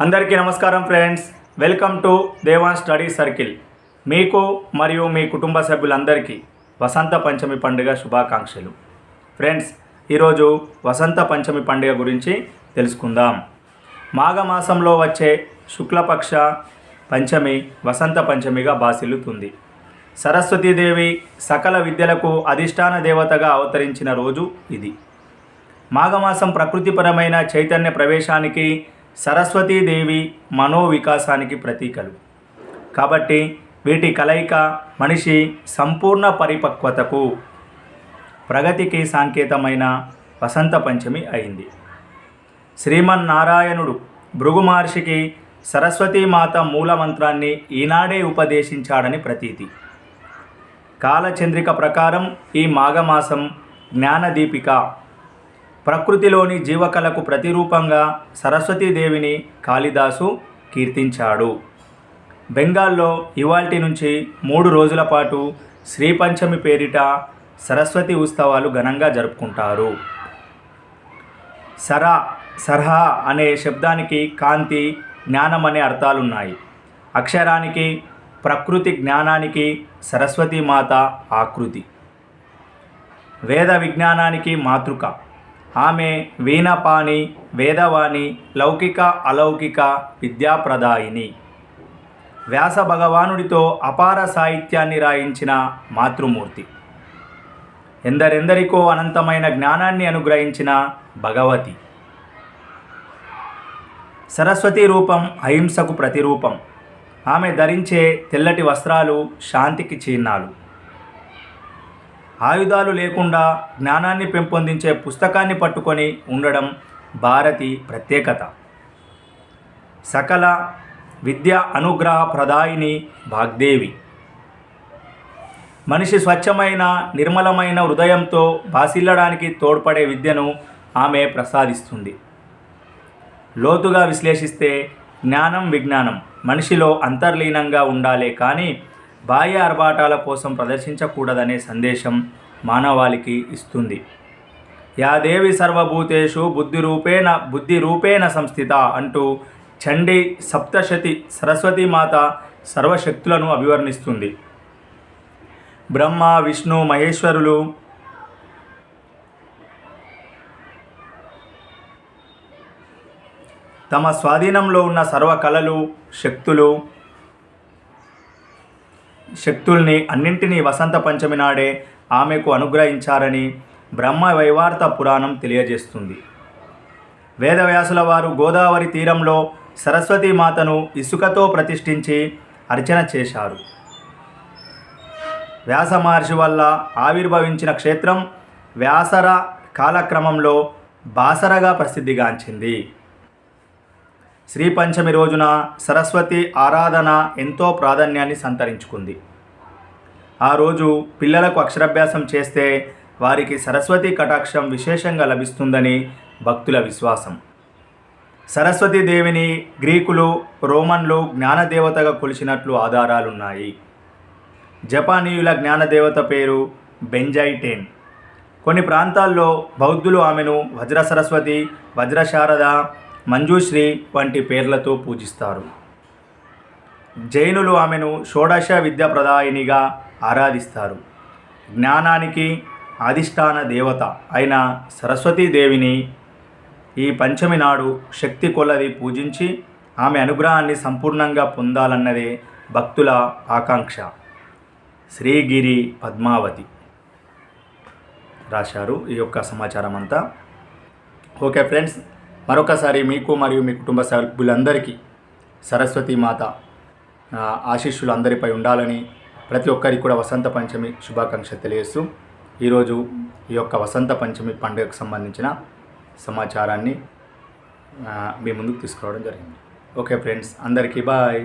అందరికీ నమస్కారం friends welcome to Devan study circle మీకు మరియు మీ కుటుంబ సభ్యులందరికీ వసంత పంచమి పండుగ శుభాకాంక్షలు. ఫ్రెండ్స్ ఈరోజు వసంత పంచమి పండుగ గురించి తెలుసుకుందాం. మాఘమాసంలో వచ్చే శుక్లపక్ష పంచమి వసంత పంచమిగా బాసిల్లుతుంది. సరస్వతీదేవి సకల విద్యలకు అధిష్టాన దేవతగా అవతరించిన రోజు ఇది. మాఘమాసం ప్రకృతిపరమైన చైతన్య ప్రవేశానికి సరస్వతీదేవి మనోవికాసానికి ప్రతీకలు. కాబట్టి వీటి కలయిక మనిషి సంపూర్ణ పరిపక్వతకు ప్రగతికి సాంకేతమైన వసంత పంచమి అయింది. శ్రీమన్నారాయణుడు భృగు మహర్షికి సరస్వతీమాత మూలమంత్రాన్ని ఈనాడే ఉపదేశించాడని ప్రతీతి. కాలచంద్రిక ప్రకారం ఈ మాఘమాసం జ్ఞానదీపిక ప్రకృతిలోని జీవకళకు ప్రతిరూపంగా సరస్వతీదేవిని కాళిదాసు కీర్తించాడు. బెంగాల్లో ఇవాల్టి నుంచి మూడు రోజుల పాటు శ్రీపంచమి పేరిట సరస్వతి ఉత్సవాలు ఘనంగా జరుపుకుంటారు. సరా సరహా అనే శబ్దానికి కాంతి జ్ఞానం అనే అర్థాలున్నాయి. అక్షరానికి ప్రకృతి జ్ఞానానికి సరస్వతీమాత ఆకృతి. వేద విజ్ఞానానికి మాతృక. ఆమె వీణపాణి వేదవాణి లౌకిక అలౌకిక విద్యాప్రదాయిని. వ్యాస భగవానుడితో అపార సాహిత్యాన్ని రాయించిన మాతృమూర్తి. ఎందరెందరికో అనంతమైన జ్ఞానాన్ని అనుగ్రహించిన భగవతి. సరస్వతి రూపం అహింసకు ప్రతిరూపం. ఆమె ధరించే తెల్లటి వస్త్రాలు శాంతికి చిహ్నాలు. ఆయుధాలు లేకుండా జ్ఞానాన్ని పెంపొందించే పుస్తకాన్ని పట్టుకొని ఉండడం భారతి ప్రత్యేకత. సకల విద్య అనుగ్రహ ప్రదాయిని భాగ్దేవి మనిషి స్వచ్ఛమైన నిర్మలమైన హృదయంతో బాసిల్లడానికి తోడ్పడే విద్యను ఆమె ప్రసాదిస్తుంది. లోతుగా విశ్లేషిస్తే జ్ఞానం విజ్ఞానం మనిషిలో అంతర్లీనంగా ఉండాలే కానీ బాహ్య ఆర్భాటాల కోసం ప్రదర్శించకూడదనే సందేశం మానవాళికి ఇస్తుంది. యాదేవి సర్వభూతేషు బుద్ధి రూపేణ బుద్ధి రూపేణ సంస్థిత అంటూ చండీ సప్తశతి సరస్వతీమాత సర్వశక్తులను అభివర్ణిస్తుంది. బ్రహ్మ విష్ణు మహేశ్వరులు తమ స్వాధీనంలో ఉన్న సర్వ కళలు శక్తులు శక్తుల్ని అన్నింటినీ వసంత పంచమి నాడే ఆమెకు అనుగ్రహించారని బ్రహ్మ వైవార్త పురాణం తెలియజేస్తుంది. వేదవ్యాసుల వారు గోదావరి తీరంలో సరస్వతీమాతను ఇసుకతో ప్రతిష్ఠించి అర్చన చేశారు. వ్యాస మహర్షి వల్ల ఆవిర్భవించిన క్షేత్రం వ్యాసర కాలక్రమంలో బాసరగా ప్రసిద్ధిగాంచింది. శ్రీ పంచమి రోజున సరస్వతి ఆరాధన ఎంతో ప్రాధాన్యాన్ని సంతరించుకుంది. ఆ రోజు పిల్లలకు అక్షరాభ్యాసం చేస్తే వారికి సరస్వతి కటాక్షం విశేషంగా లభిస్తుందని భక్తుల విశ్వాసం. సరస్వతి దేవిని గ్రీకులు రోమన్లు జ్ఞానదేవతగా కొలిచినట్లు ఆధారాలున్నాయి. జపానీయుల జ్ఞానదేవత పేరు బెంజైటేన్. కొన్ని ప్రాంతాల్లో బౌద్ధులు ఆమెను వజ్ర సరస్వతి వజ్రశారద మంజుశ్రీ వంటి పేర్లతో పూజిస్తారు. జైనులు ఆమెను షోడశ విద్యాప్రదాయినిగా ఆరాధిస్తారు. జ్ఞానానికి అధిష్టాన దేవత అయిన సరస్వతీదేవిని ఈ పంచమి నాడు శక్తి కొలది పూజించి ఆమె అనుగ్రహాన్ని సంపూర్ణంగా పొందాలన్నదే భక్తుల ఆకాంక్ష. శ్రీగిరి పద్మావతి రాశారు ఈ యొక్క సమాచారం అంతా ఓకే ఫ్రెండ్స్ మరొకసారి మీకు మరియు మీ కుటుంబ సభ్యులందరికీ సరస్వతి మాత ఆశీస్సులు అందరిపై ఉండాలని ప్రతి ఒక్కరికి కూడా వసంత పంచమి శుభాకాంక్ష తెలియజేస్తూ ఈరోజు ఈ యొక్క వసంత పంచమి పండుగకు సంబంధించిన సమాచారాన్ని మీ ముందుకు తీసుకురావడం జరిగింది. ఓకే ఫ్రెండ్స్ అందరికీ బాయ్.